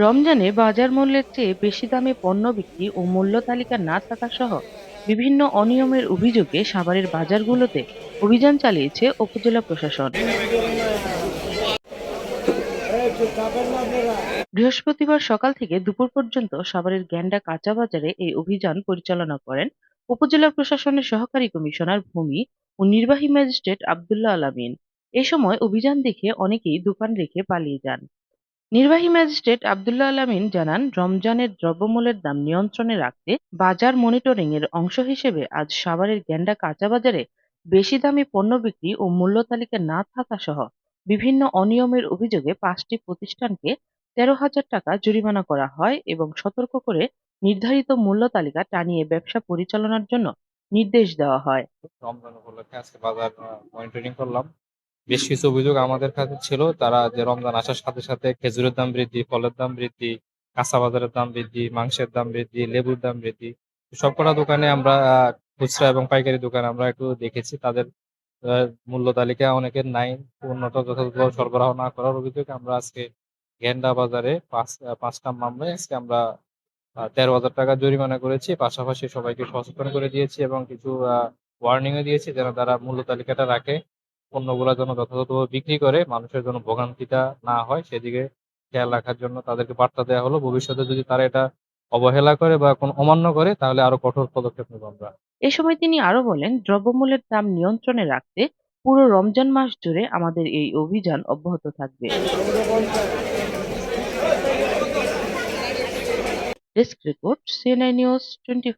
রমজানে বাজার মূল্যের চেয়ে বেশি দামে পণ্য বিক্রি ও মূল্য তালিকা না থাকা সহ বিভিন্ন অনিয়মের অভিযোগে সাভারের বাজারগুলোতে অভিযান চালিয়েছে উপজেলা প্রশাসন। বৃহস্পতিবার সকাল থেকে দুপুর পর্যন্ত সাভারের গ্যান্ডা কাঁচা বাজারে এই অভিযান পরিচালনা করেন উপজেলা প্রশাসনের সহকারী কমিশনার ভূমি ও নির্বাহী ম্যাজিস্ট্রেট আবদুল্লাহ আলামিন এ সময় অভিযান দেখে অনেকেই দোকান রেখে পালিয়ে যান। নির্বাহী ম্যাজিস্ট্রেট আবদুল্লাহ আলামিন জানান, রমজানের দ্রব্যমূল্যের দাম নিয়ন্ত্রণে রাখতে বাজার মনিটরিং এর অংশ হিসেবে আজ সাভারের গ্যান্ডা কাঁচা বাজারে বেশি দামি পণ্য বিক্রি ও মূল্য তালিকা না থাকা সহ বিভিন্ন অনিয়মের অভিযোগে পাঁচটি প্রতিষ্ঠানকে তেরো হাজার টাকা জরিমানা করা হয় এবং সতর্ক করে নির্ধারিত মূল্য তালিকা টানিয়ে ব্যবসা পরিচালনার জন্য নির্দেশ দেওয়া হয়। রমজান উপলক্ষে আজকে বাজার মনিটরিং করলাম। বেশ কিছু অভিযোগ আমাদের কাছে ছিল। তারা যে রমজান আসার সাথে সাথে খেজুরের দাম বৃদ্ধি, ফলের দাম বৃদ্ধি, কাঁচা বাজারের দাম বৃদ্ধি, মাংসের দাম বৃদ্ধি, লেবুর দাম বৃদ্ধি, সবকটা দোকানে আমরা খুচরা এবং পাইকারি দোকানে আমরা একটু দেখেছি। তাদের মূল্য তালিকা অনেকের নাই। উন্নত যথাযথ সরবরাহ না করার অভিযোগে আমরা আজকে গেন্ডা বাজারে পাঁচ পাঁচটা মামলায় আজকে আমরা তেরো হাজার টাকা জরিমানা করেছি। পাশাপাশি সবাইকে সচেতন করে দিয়েছি এবং কিছু ওয়ার্নিং ও দিয়েছি যেন তারা মূল্য তালিকাটা রাখে। পণ্যগুলো যেন যথাযথভাবে বিক্রি করে, মানুষের জন্য ভোগান্তিটা না হয়, সেদিকে খেয়াল রাখার জন্য তাদেরকে বার্তা দেওয়া হলো। ভবিষ্যতে যদি তারা এটা অবহেলা করে বা কোনো অমান্য করে, তাহলে আরও কঠোর পদক্ষেপ নেব আমরা। এ সময় তিনি আরও বলেন, দ্রব্যমূল্যের দাম নিয়ন্ত্রণে রাখতে পুরো রমজান মাস জুড়ে আমাদের এই অভিযান অব্যাহত থাকবে। Desk report CNI news twenty